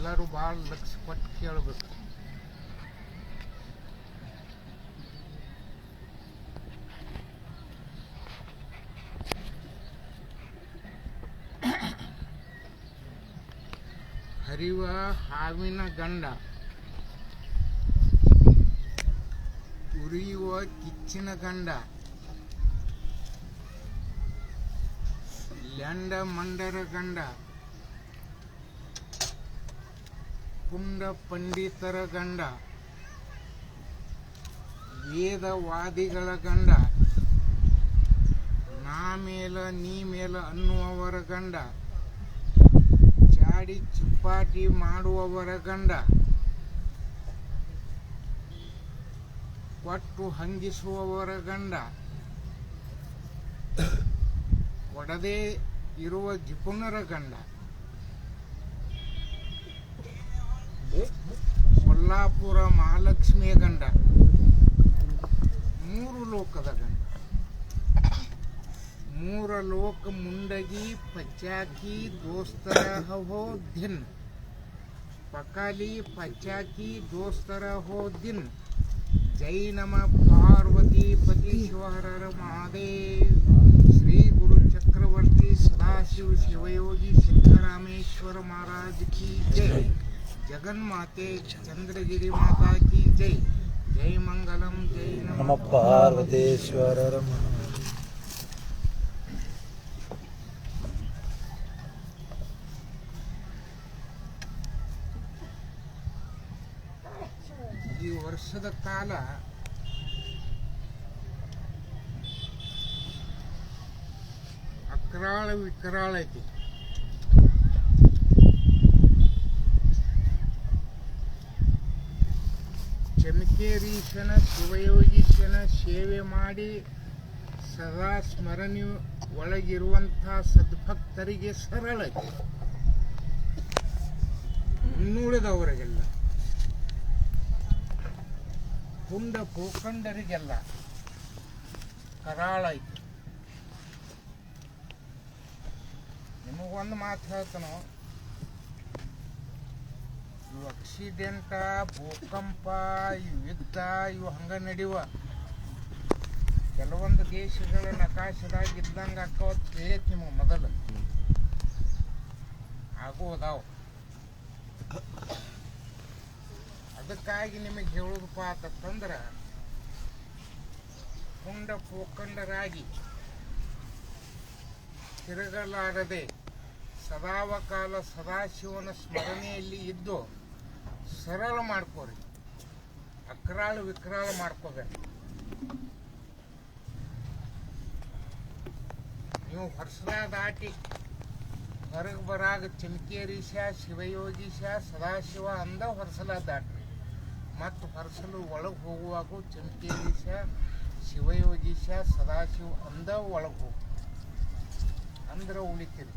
ಎಲ್ಲರೂ ಭಾಳ ಲಕ್ಷ ಕೊಟ್ಟು ಕೇಳಬೇಕು. ಹರಿವ ಹಾವಿನ ಗಂಡ. ಉರಿಯುವ ಕಿಚ್ಚಿನ ಗಂಡ. ಲ್ಯಾಂಡ ಮಂಡರ ಗಂಡ. ಪುಂಡ ಪಂಡಿತರ ಗಂಡ, ವೇದವಾದಿಗಳ ಗಂಡ, ನಾ ಮೇಲ ನೀ ಮೇಲ ಅನ್ನುವವರ ಗಂಡ ಚಾಡಿ ಚಿಪ್ಪಾಟಿ ಮಾಡುವವರ ಗಂಡ ಕೊಟ್ಟು ಹಂಗಿಸುವವರ ಗಂಡ. ಒಡದೇ ಇರುವ ಜಿಪುನರ ಗಂಡ. ಕೊಲ್ಲಾಪುರ ಮಹಾಲಕ್ಷ್ಮಿಯ ಗಂಡ. ಮೂರು ಲೋಕದ ಗಂಡ. ಮೂರ ಲೋಕ ಮುಂಡಗಿ ಪಚ್ಚಾಕಿ ದೋಸ್ತರ ಹೋ ದಿನ್ ಪಕಾಲಿ ಪಚ್ಚಾಕಿ ದೋಸ್ತರ ಹೋ ದಿನ್ ಜೈ ನಮ ಪಾರ್ವತಿ ಪತಿ ಶಿವಹರ ಮಹಾದೇವ್. ಶ್ರೀ ಗುರು ಚಕ್ರವರ್ತಿ ಸದಾಶಿವ ಶಿವಯೋಗಿ ಸಿದ್ಧರಾಮೇಶ್ವರ ಮಹಾರಾಜ್ ಕಿ ಜೈ. ஜெகன்மாதே சந்திரகிரி மாதா கி ஜெய் ஜெய் மங்களம் ஜெய் நம பார்வதேஸ்வரர் ಈ ವರ್ಷದ ಕಾಲ ಅಕ್ರಾಳ ವಿಕರಾಳ ಐತಿ. ಚಮಕೇರೀಶನ ಶಿವಯೋಗೀಶನ ಸೇವೆ ಮಾಡಿ ಸದಾ ಸ್ಮರಣೆ ಒಳಗಿರುವಂಥ ಸದ್ಭಕ್ತರಿಗೆ ಸರಳ ನುಳಿದವರಿಗೆಲ್ಲ ಇನ್ನುಳಿದವರಿಗೆಲ್ಲ ಪುಂಡ ಭೂಖಂಡರಿಗೆಲ್ಲ ಕರಾಳ ಐತಿ. ನಿಮಗೊಂದು ಮಾತು ಹೇಳ್ತಾನೋ? ಇವು ಆಕ್ಸಿಡೆಂಟ ಭೂಕಂಪ ಇವು ಯುದ್ಧ, ಇವು ಹಂಗೆ ನಡೆಯುವ ಕೆಲವೊಂದು ದೇಶಗಳ ನಕಾಶದಾಗ ಇದ್ದಂಗೆ ಅಕ್ಕವತ್ತು ತಿಳಿಯತ್ ನಿಮಗೆ ಮೊದಲು. ಹಾಗೂ ಅದಕ್ಕಾಗಿ ನಿಮಗೆ ಹೇಳೋದಪ್ಪ ಅಂತಂದ್ರೆ, ಕುಂಡ ಪೋಖಂಡರಾಗಿ ತಿರುಗಲಾರದೆ ಸದಾವಕಾಲ ಸದಾಶಿವನ ಸ್ಮರಣೆಯಲ್ಲಿ ಇದ್ದು ಸರಳ ಮಾಡ್ಕೋರಿ. ಅಕ್ರಾಳ ವಿಕ್ರಾಳ ಮಾಡ್ಕೋಬೇಕು ನೀವು ವರ್ಷದ ದಾಟಿ ಹೊರಗೆ ಬರಾಗ ಚಿಮಕೇರೀಶ ಶಿವಯೋಗೀಶ ಸದಾಶಿವ ಅಂದ ಹೊರಸಲ ದಾಟ್ರಿ ಮತ್ತು ಹೊರಸಲು ಒಳಗೆ ಹೋಗುವಾಗ ಚಿಮಕೇರೀಶ ಶಿವಯೋಗೀಶ ಸದಾಶಿವ ಅಂದ ಒಳಗೆ ಹೋಗು. ಅಂದ್ರೆ ಉಳಿತೀರಿ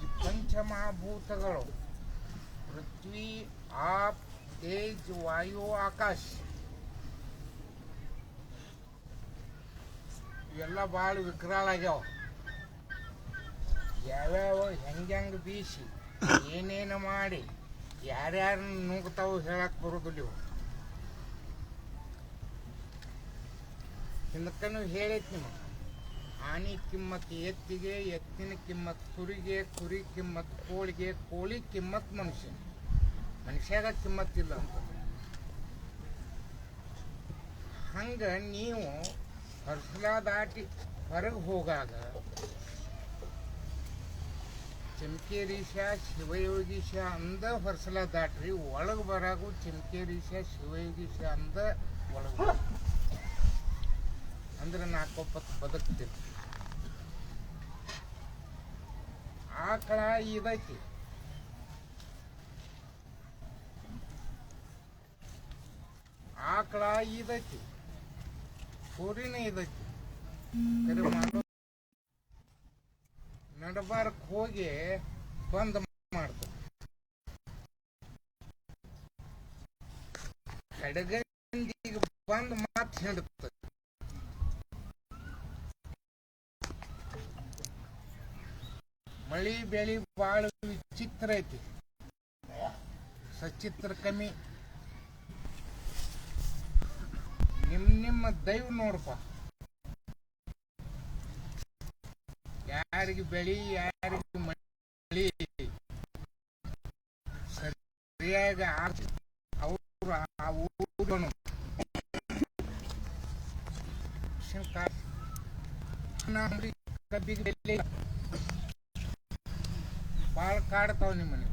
ಈ ಪಂಚಮಹಾಭೂತಗಳು. ಪೃಥ್ವಿ, ಆಪ್, ತೇಜ್, ವಾಯು, ಆಕಾಶ. ಇವೆಲ್ಲ ಭಾಳ ವಿಕರಾಳಾಗ್ಯಾವ. ಯಾವ್ಯಾವ, ಹೆಂಗೆ ಬೀಸಿ, ಏನೇನು ಮಾಡಿ ಯಾರ್ಯಾರು ನುಗ್ತಾವು ಹೇಳಕ್ ಬರೋದಿಲ್ಲ ಇವು ಹೇಳೈತಿ ನಿಮಗೆ. ಆನಿ ಕಿಮ್ಮತ್ ಎತ್ತಿಗೆ, ಎತ್ತಿನ ಕಿಮ್ಮತ್ ಕುರಿಗೆ, ಕುರಿ ಕಿಮ್ಮತ್ ಕೋಳಿಗೆ, ಕೋಳಿ ಕಿಮ್ಮತ್ ಮನುಷ್ಯ ಮನುಷ್ಯಾಗ ಕಿಮ್ಮತ್ತಿಲ್ಲ ಅಂತ. ಹಂಗೆ ನೀವು ಹರ್ಸಲ ದಾಟಿ ಹೊರಗೆ ಹೋಗಾಗ ಚಮಕೇರೀಶ ಶಿವಯೋಗೀಶ ಅಂದ ಹೊರಸಲ ದಾಟ್ರಿ ಒಳಗೆ ಬರಾಗು ಚಮಕೇರೀಶ ಶಿವಯೋಗೀಶ ಅಂದ ಒಳಗೆ ಅಂದ್ರೆ ನಾಲ್ಕೊಪ್ಪತ್ತು ಬದುಕ್ತಿತ್ತು ಆಕಳ ಇದೈತಿ. ಆಕಳ ಇದೈತಿ. ಕುರಿನ ಇದೈತಿ. ನಡಬಾರಕ್ ಹೋಗಿ ಬಂದ್ ಮಾಡ್ತ ಕಡಗಂದಿಗೆ ಬಂದ್ ಮಾತು ಹಿಡುತ್ತೆ ಮಳಿ ಬೆಳಿ ಭಾಳ ವಿಚಿತ್ರ ಐತಿ. ಸಚಿತ್ರ ಕಮ್ಮಿ. ನಿಮ್ ನಿಮ್ಮ ದೈವ ನೋಡಪ್ಪ ಯಾರಿಗೆ ಬೆಳಿ, ಯಾರಿಗೆ ಮಳಿ. ಸರಿಯಾಗಿ ಅವರು ಆ ಊರು ಕಬ್ಬಿಗೆ ಭಾಳ ಕಾಡ್ತಾವ ನಿಮ್ಮ ಮನೆ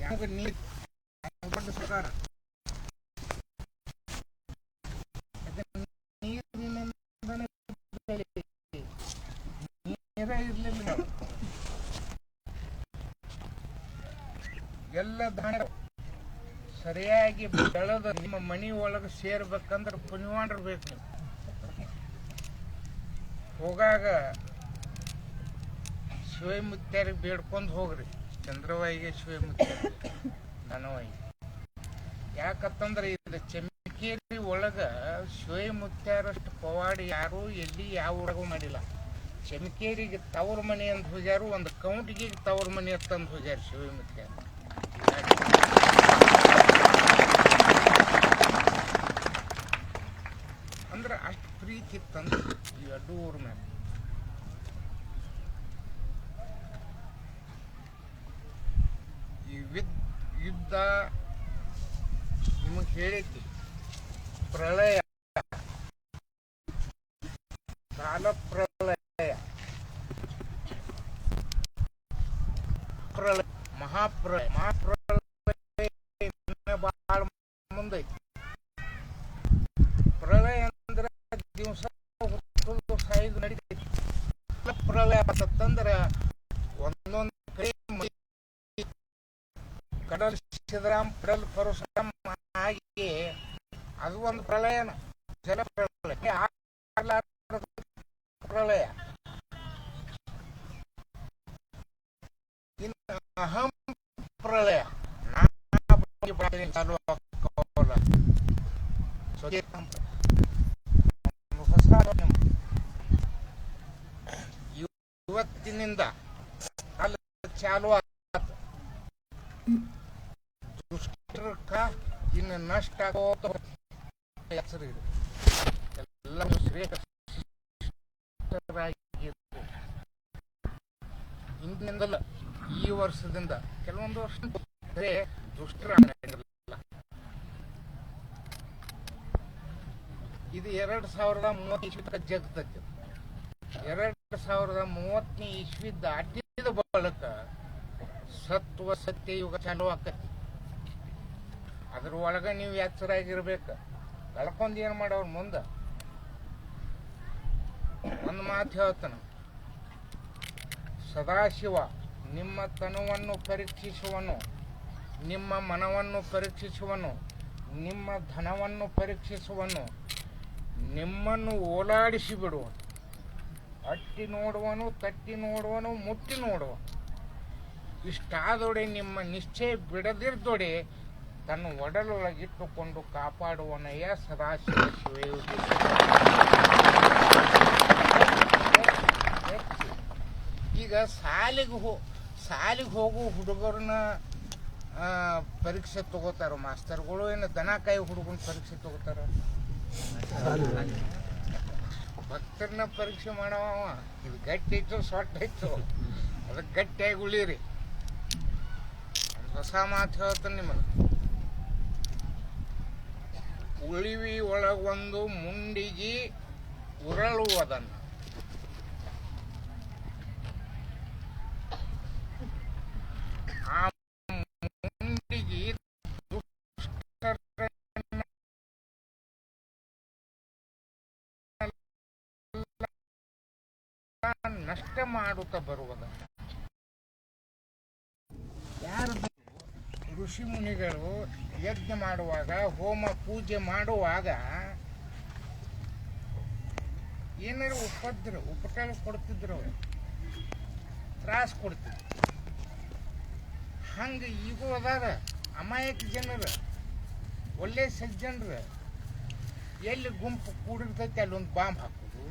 ಯಾವಾಗ ನೀರು ಸರ್ಕಾರ. ನೀರೇ ಇರಲಿಲ್ಲ. ಎಲ್ಲ ಧಾನ್ಯ ಸರಿಯಾಗಿ ಬೆಳೆದ ನಿಮ್ಮ ಮನಿ ಒಳಗೆ ಸೇರ್ಬೇಕಂದ್ರೆ ನೀವು. ಹೋಗಾಗ ಶಿವಮುತ್ಯಾರಿಗೆ ಬೇಡ್ಕೊಂಡು ಹೋಗ್ರಿ. ಚಂದ್ರವಾಯಿಗೆ ಶಿವಮುತ್ಯಾರಿಗೆ ನನವಾಯಿ ಯಾಕತ್ತಂದ್ರೆ ಇದು ಚಮಕೇರಿ ಒಳಗ ಶಿವಮುತ್ಯಾರಷ್ಟು ಪವಾಡಿ ಯಾರು ಎಲ್ಲಿ ಯಾವ ಊರಾಗೂ ಮಾಡಿಲ್ಲ. ಚಮಕೇರಿಗೆ ತವ್ರ ಮನೆ ಅಂತ ಹೋಗ್ಯಾರು, ಒಂದು ಕೌಂಟಿಗೆ ತವ್ರ ಮನೆ ಅಂತಂದು ಹೋಗ್ಯಾರ ಶಿವಮುತ್ಯಾರ ಅಂದ್ರೆ ಇತ್ತಂದ್ರೆ ಈ ಅಡ್ಡು ಊರ ಮೇಲೆ ಈ ವಿದ್ ಯುದ್ಧ ನಿಮಗೆ ಹೇಳೈತಿ ಪ್ರಳಯ ಕಾಲ ಪ್ರಳಯ ಪ್ರಳಯ ಮಹಾಪ್ರಳಯ ಮಹಾಪ್ರಳಯ ಇನ್ನ ಬಾಳ ಮುಂದೈತಿ ಪ್ರಳಯ ಅಂದ್ರೆ ದಿವಸ ಹುಟ್ಟುದು ಸಾಯುದು ನಡೀತೈತಿ ಪ್ರಳಯ ಅಂತಂದ್ರ ಒಂದೊಂದು ಕಡೆ ಮೈ ಕಡಲ್ ಸಿದ್ದರಾಮ್ ಕಡಲ್ ಪರಶುರಾಮ್ ಆಗಿ ಅದು ಒಂದು ಪ್ರಳಯನ ಜಲ ಪ್ರಳಯ ಆಗ್ಲಾರ್ದ ಪ್ರಳಯ ಇನ್ನು ಅಹಂ ಪ್ರಳಯ ನಾ ಬಗ್ಗೆ ಬಾಯಿ ಚಾಲು ಆಕ್ಕೋಲ್ಲ. ಸ್ವದೇಶಂ ಒಂದು ಹೊಸ ಪ್ರಳಯ ಇವತ್ತಿನಿಂದ ಅಲ್ಲಿ ಚಾಲು ದುಷ್ಟಕ ಇನ್ನು ನಷ್ಟ ಆಗೋತ ಹೆಸರು ಇದೆ ಎಲ್ಲ ಶ್ರೇಷ್ಠರಾಗಿರ್ಬೇಕು ಇಂದಿನಿಂದಲ್ಲ ಈ ವರ್ಷದಿಂದ ಕೆಲವೊಂದು ವರ್ಷ ದುಷ್ಟರ ಇದು ಎರಡ್ ಸಾವಿರದ ಮೂವತ್ತು ಇಸ್ವಿ ತನಕ ಜಗ್ತೈತಿ ಎರಡ್ ಸಾವಿರದ ಮೂವತ್ತನೇ ಇಸ್ವಿ ದಾಟಿದ ಬಳಕ ಸತ್ವ, ಸತ್ಯ, ಯುಗ ಚಾಲು ಆಕತಿ. ಅದ್ರ ಒಳಗ ನೀವು ಎಚ್ಚರಾಗಿರ್ಬೇಕು. ಕಳ್ಕೊಂಡು ಏನ್ ಮಾಡವ್ರ ಮುಂದ? ಒಂದು ಮಾತು ಹೇಳ್ತಾನ. ಸದಾಶಿವ ನಿಮ್ಮ ತನುವನ್ನು ಪರೀಕ್ಷಿಸುವನು, ನಿಮ್ಮ ಮನವನ್ನು ಪರೀಕ್ಷಿಸುವನು, ನಿಮ್ಮ ಧನವನ್ನು ಪರೀಕ್ಷಿಸುವನು, ನಿಮ್ಮನ್ನು ಓಲಾಡಿಸಿ ಬಿಡುವ ಅಟ್ಟಿ ನೋಡುವನು, ತಟ್ಟಿ ನೋಡುವನು, ಮುಟ್ಟಿ ನೋಡುವ ಇಷ್ಟಾದೊಡೆ ನಿಮ್ಮ ನಿಶ್ಚಯ ಬಿಡದಿರ್ದೊಡೆ ತನ್ನ ಒಡಲೊಳಗಿಟ್ಟುಕೊಂಡು ಕಾಪಾಡುವನಯ್ಯ ಸದಾಶಿವ ಶಿವಯೋಗಿ ಈಗ ಸಾಲಿಗೆ ಹೋ ಸಾಲಿಗೆ ಹೋಗೋ ಹುಡುಗರನ್ನ ಪರೀಕ್ಷೆ ತಗೋತಾರ? ಮಾಸ್ತರ್ಗಳು ಏನು ದನ ಕಾಯಿ ಹುಡುಗನ ಪರೀಕ್ಷೆ ತಗೋತಾರ? ಭಕ್ತರನ್ನ ಪರೀಕ್ಷೆ ಮಾಡವ ಇದು ಗಟ್ಟಿ ಇತ್ತು, ಸೊಟ್ಟ ಇತ್ತು. ಅದಕ್ಕೆ ಗಟ್ಟಿಯಾಗಿ ಉಳಿರಿ. ಹೊಸ ಮಾತು ಹೇಳ್ತಾನೆ ನಿಮಗೆ. ಉಳಿವಿ ಒಳಗೊಂದು ಮುಂಡಿಗಿ ಉರಳುವುದನ್ನು. ನಷ್ಟ ಮಾಡುತ್ತಾ ಬರುವುದ ಯಾರು ಋಷಿ ಮುನಿಗಳು ಯಜ್ಞ ಮಾಡುವಾಗ, ಹೋಮ ಪೂಜೆ ಮಾಡುವಾಗ ಏನಾರು ಉಪದ್ರ, ಉಪಕಾರ ಕೊಡ್ತಿದ್ರು ಅವರು. ತ್ರಾಸ ಕೊಡ್ತಿದ್ರು. ಹಂಗೆ ಈಗೂ ಅದಾರ. ಅಮಾಯಕ ಜನರು, ಒಳ್ಳೆ ಸಜ್ಜನರು. ಎಲ್ಲಿ ಗುಂಪು ಕೂಡಿರ್ತೈತೆ, ಅಲ್ಲೊಂದು ಬಾಂಬ್ ಹಾಕೋದು,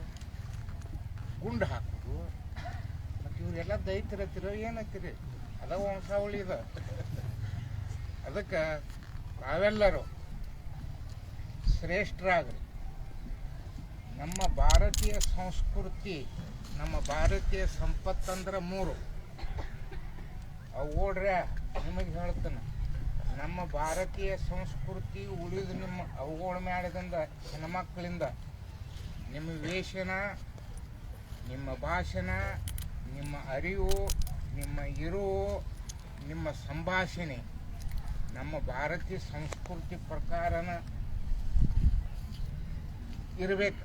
ಗುಂಡು ಹಾಕೋದು. ಮತ್ತು ಇವರೆಲ್ಲ ದೈತ್ರತಿರೋ ಏನತ್ತಿರಿ? ಅದ ವಂಶಾವಳಿ ಇದ ಅದಕ್ಕೆ ನಾವೆಲ್ಲರೂ ಶ್ರೇಷ್ಠರಾಗ್ರಿ. ನಮ್ಮ ಭಾರತೀಯ ಸಂಸ್ಕೃತಿ, ನಮ್ಮ ಭಾರತೀಯ ಸಂಪತ್ತಂದ್ರೆ ಮೂರು. ಅವು ಓಡ್ರೆ ನಿಮಗೆ ಹೇಳ್ತಾನೆ. ನಮ್ಮ ಭಾರತೀಯ ಸಂಸ್ಕೃತಿ ಉಳಿದು ನಿಮ್ಮ ಅವುಗಳ ಮ್ಯಾಲದಿಂದ ಹೆಣ್ಮಕ್ಳಿಂದ ನಿಮ್ಮ ವೇಷನ ನಿಮ್ಮ ಭಾಷಣ, ನಿಮ್ಮ ಅರಿವು, ನಿಮ್ಮ ಇರುವು, ನಿಮ್ಮ ಸಂಭಾಷಣೆ, ನಮ್ಮ ಭಾರತೀಯ ಸಂಸ್ಕೃತಿ ಪ್ರಕಾರನ ಇರಬೇಕು.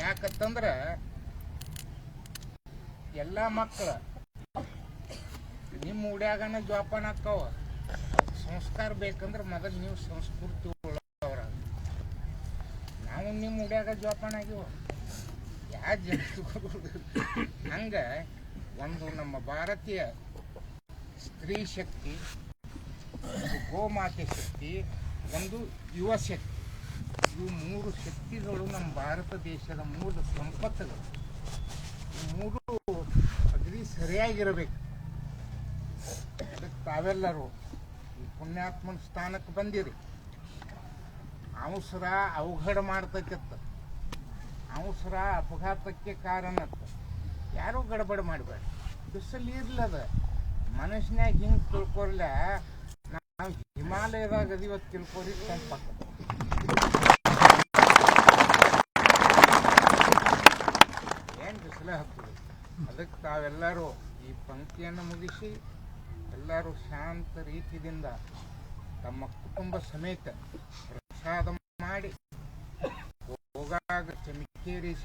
ಯಾಕಂತಂದ್ರೆ ಎಲ್ಲ ಮಕ್ಕಳು ನಿಮ್ಮ ಉಡ್ಯಾಗನ ಜೋಪಾನ ಆಕ್ಕಾವ ಸಂಸ್ಕಾರ ಬೇಕಂದ್ರೆ ಮೊದಲು ನೀವು ಸಂಸ್ಕೃತಿ ಉಳ್ಳವರ ನಾವು ನಿಮ್ಮ ಉಡ್ಯಾಗ ಜೋಪಾನ ಆಗಿವ ಯಾ ಜಂತುಗಳು ಹಂಗೆ ಒಂದು ನಮ್ಮ ಭಾರತೀಯ ಸ್ತ್ರೀ ಶಕ್ತಿ ಗೋಮಾತೆ ಶಕ್ತಿ, ಒಂದು ಯುವ ಶಕ್ತಿ. ಇವು ಮೂರು ಶಕ್ತಿಗಳು ನಮ್ಮ ಭಾರತ ದೇಶದ ಮೂಲ ಸಂಪತ್ತುಗಳು. ಮೂರು ಅಗ್ರಿ ಸರಿಯಾಗಿರಬೇಕು. ಅದಕ್ಕೆ ತಾವೆಲ್ಲರೂ ಈ ಪುಣ್ಯಾತ್ಮನ ಸ್ಥಾನಕ್ಕೆ ಬಂದಿರಿ. ಅವಸರ ಅವಘಡ ಮಾಡ್ತಕ್ಕತ್ತ ಅವಸರ ಅಪಘಾತಕ್ಕೆ ಕಾರಣ ಯಾರೂ ಗಡಬಡ ಮಾಡಬೇಡ. ಬಿಸಿಲು ಇರ್ಲದ. ಮನಸ್ಸಿನಾಗ ಹಿಂಗೆ ತಿಳ್ಕೊರ್ಲ, ನಾವು ಹಿಮಾಲಯದಾಗ ಇವತ್ತು ತಿಳ್ಕೊರಿ ತಂಪಾಕ ಏನು ಬಿಸಿಲ ಹತ್ತದ? ಅದಕ್ಕೆ ತಾವೆಲ್ಲರೂ ಈ ಪಂಕ್ತಿಯನ್ನು ಮುಗಿಸಿ, ಎಲ್ಲರೂ ಶಾಂತ ರೀತಿಯಿಂದ ತಮ್ಮ ಕುಟುಂಬ ಸಮೇತ ಪ್ರಸಾದ ಮಾಡಿ ಹೋಗಾಗ ಚಮಿಕೇರಿಸ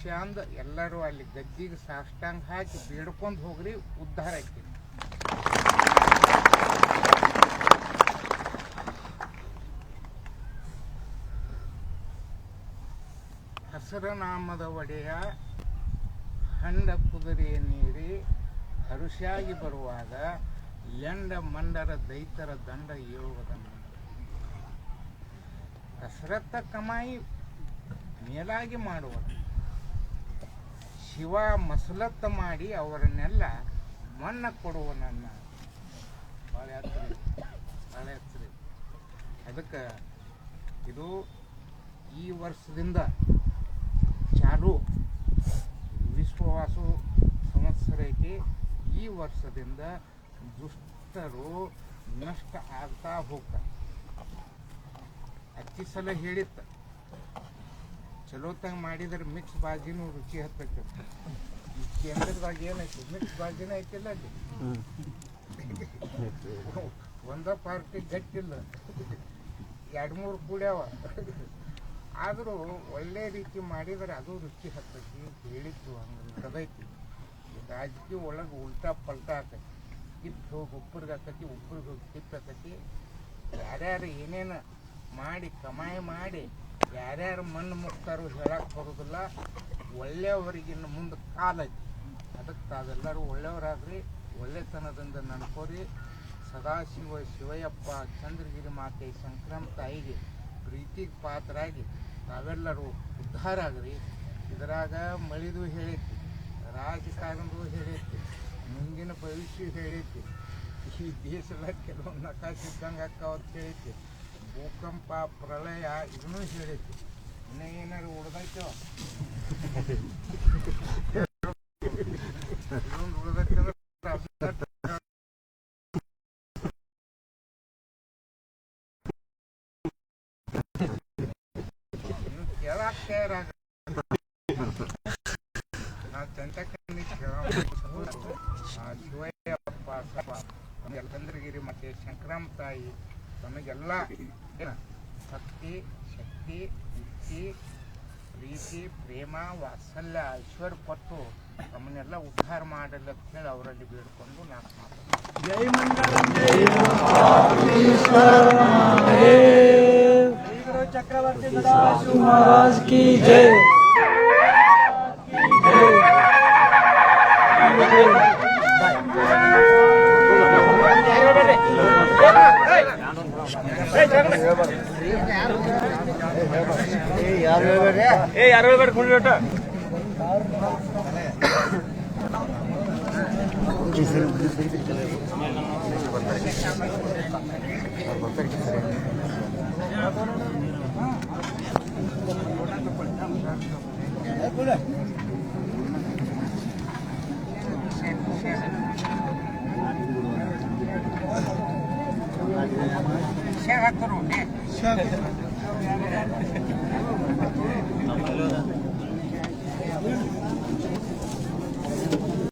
ಶಾ ಅಂದ ಎಲ್ಲರೂ ಅಲ್ಲಿ ಗದ್ದಿಗೆ ಸಾಷ್ಟಾಂಗ ಹಾಕಿ ಬೇಡ್ಕೊಂಡು ಹೋಗ್ರಿ, ಉದ್ಧಾರ ಆಯ್ತು. ಹಸರನಾಮದ ಒಡೆಯ ಹಂಡ ಕುದುರೆಯ ನೀರಿ ಹರುಷಾಗಿ ಬರುವಾಗ ಲೆಂಡ ಮಂಡರ ದೈತರ ದಂಡ ಏಳುವುದನ್ನು. ಕಸರತ್ತ ಕಮಾಯಿ ಮೇಲಾಗಿ ಮಾಡುವರು. ಶಿವ ಮಸಲತ್ತ ಮಾಡಿ ಅವರನ್ನೆಲ್ಲ ಮಣ್ಣ ಕೊಡುವ ನನ್ನ ಭಾಳ ಎತ್ತರ ಇದೆ. ಭಾಳ ಎತ್ತರ ಅದಕ್ಕೆ ಇದು ಈ ವರ್ಷದಿಂದ ಚಾಲು ವಿಶ್ವವಾಸು ಸಂವತ್ಸರ ಐತಿ. ಈ ವರ್ಷದಿಂದ ದುಷ್ಟರು ನಷ್ಟ ಆಗ್ತಾ ಹೋಗ್ತಾರೆ. ಅತಿ ಸಲ ಹೇಳಿತ್ತ. ಚಲೋತಂಗ ಮಾಡಿದ್ರೆ ಮಿಕ್ಸ್ ಬಾಜಿನೂ ರುಚಿ ಹತ್ತಕ್ಕೆ ಕೇಂದ್ರದಾಗ ಏನೈತಿ ಮಿಕ್ಸ್ ಬಾಜಿನ ಐತಿಲ್ಲ ಅಲ್ಲಿ? ಒಂದ ಪಾರ್ಟಿ ಗಟ್ಟಿಲ್ಲ. ಎರಡು ಮೂರು ಕೂಡ್ಯಾವ. ಆದರೂ ಒಳ್ಳೆ ರೀತಿ ಮಾಡಿದರೆ ಅದು ರುಚಿ ಹತ್ತೈತಿ ಹೇಳಿತ್ತು ಹಂಗೆ ರಾಜಕೀಯ ಒಳಗೆ ಉಲ್ಟಾ ಪಲ್ಟಾ ಆಕೈತಿ. ಕಿತ್ತು ಹೋಗಿ ಒಬ್ಬರಿಗೆ ಆಕತಿ ಒಬ್ಬರಿಗೆ ಹೋಗಿ ಕಿತ್ತು ಆಕತಿ. ಯಾರ್ಯಾರು ಏನೇನು ಮಾಡಿ, ಕಮಾಯಿ ಮಾಡಿ ಯಾರ್ಯಾರು ಮಣ್ಣು ಮುಕ್ತಾರು ಹೇಳಕ್ಕೆ ಬರೋದಿಲ್ಲ. ಒಳ್ಳೆಯವರಿಗಿನ್ನ ಮುಂದೆ ಕಾಲೈತಿ ಅದಕ್ಕೆ ತಾವೆಲ್ಲರೂ ಒಳ್ಳೆಯವರಾಗ್ರಿ, ಒಳ್ಳೆತನದಿಂದ ನಡ್ಕೋರಿ. ಸದಾಶಿವ ಶಿವಯ್ಯಪ್ಪ ಚಂದ್ರಗಿರಿ ಮಾತೆ ಸಂಕ್ರಮ ತಾಯಿಗೆ ಪ್ರೀತಿಗೆ ಪಾತ್ರರಾಗಿ ತಾವೆಲ್ಲರೂ ಉದ್ಧಾರ ಆಗ್ರಿ ಇದರಾಗ ಮಳಿದು ಹೇಳೈತಿ, ರಾಜಕಾರಣದು ಹೇಳೈತಿ, ಮುಂದಿನ ಭವಿಷ್ಯ ಹೇಳೈತಿ. ಈ ದೇಶದಾಗ ಕೆಲವೊಂದು ನಕಾಶೆ ಇದ್ದಂಗೆ ಅಕ್ಕಾವ ಅಂತ ಹೇಳೈತಿ. ಭೂಕಂಪ ಪ್ರಳಯ ಇದನ್ನೂ ಹೇಳೈತಿ ಇನ್ನ ಏನಾರು ಉಳ್ದೈತೋ? ಇನ್ನೊಂದು ಉಳ್ದೈತೆ ಅಂದ್ರೆ ಕೇಳಾಕ್ ನಾವು ಚಂತಕಣ್ಣಿ ಶಿವಯ್ಯಪ್ಪ ಸಪ ಚಂದ್ರಗಿರಿ ಮತ್ತೆ ಶಂಕರಾಮ್ ತಾಯಿ ನಮಗೆಲ್ಲ ಭಕ್ತಿ, ಶಕ್ತಿ ಯುಕ್ತಿ ಪ್ರೀತಿ, ಪ್ರೇಮ, ವಾತ್ಸಲ್ಯ, ಐಶ್ವರ್ಯ ಕೊಟ್ಟು ನಮ್ಮನ್ನೆಲ್ಲ ಉದ್ಧಾರ ಮಾಡಲ್ಲ ಅಂತ ಹೇಳಿ ಅವರಲ್ಲಿ ಬೇಡ್ಕೊಂಡು ನಾನು ಮಾತಾಡ್ತೀನಿ ಚಕ್ರವರ್ತಿ ಮಹಾರಾಜ್ ಕಿ ಜೈ. ఏ అరవై పెట్టి కుండట కూడా Shut up.